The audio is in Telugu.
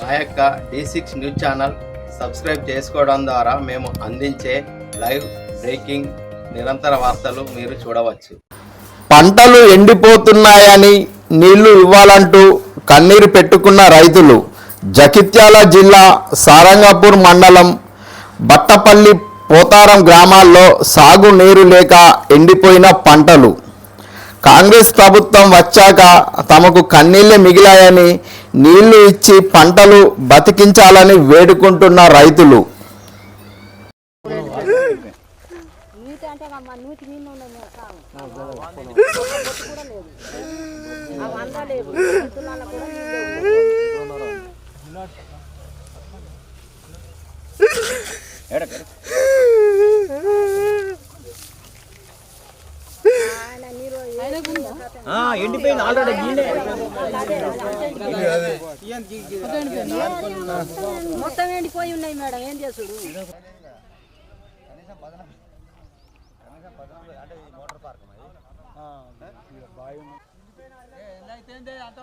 మా యొక్క D six news channel subscribe చేసుకోవడం ద్వారా మేము అందించే లైవ్ బ్రేకింగ్ నిరంతర వార్తలు మీరు చూడవచ్చు. పంటలు ఎండిపోతున్నాయని నీళ్ళు ఇవ్వాలంటూ కన్నీరు పెట్టుకున్న రైతులు జగిత్యాల జిల్లా సారంగపూర్ మండలం బట్టపల్లి పోతారం గ్రామాల్లో సాగు నీరు లేక ఎండిపోయిన పంటలు. కాంగ్రెస్ ప్రభుత్వం వచ్చాక తమకు కన్నీళ్ళే మిగిలాయని నీళ్ళు ఇచ్చి పంటలు బతికించాలని వేడుకుంటున్న రైతులు. నూతి ఎండిపోయింది ఆల్రెడీ మొత్తం ఎండిపోయి ఉన్నాయి మేడం ఏం చేసుడు అంత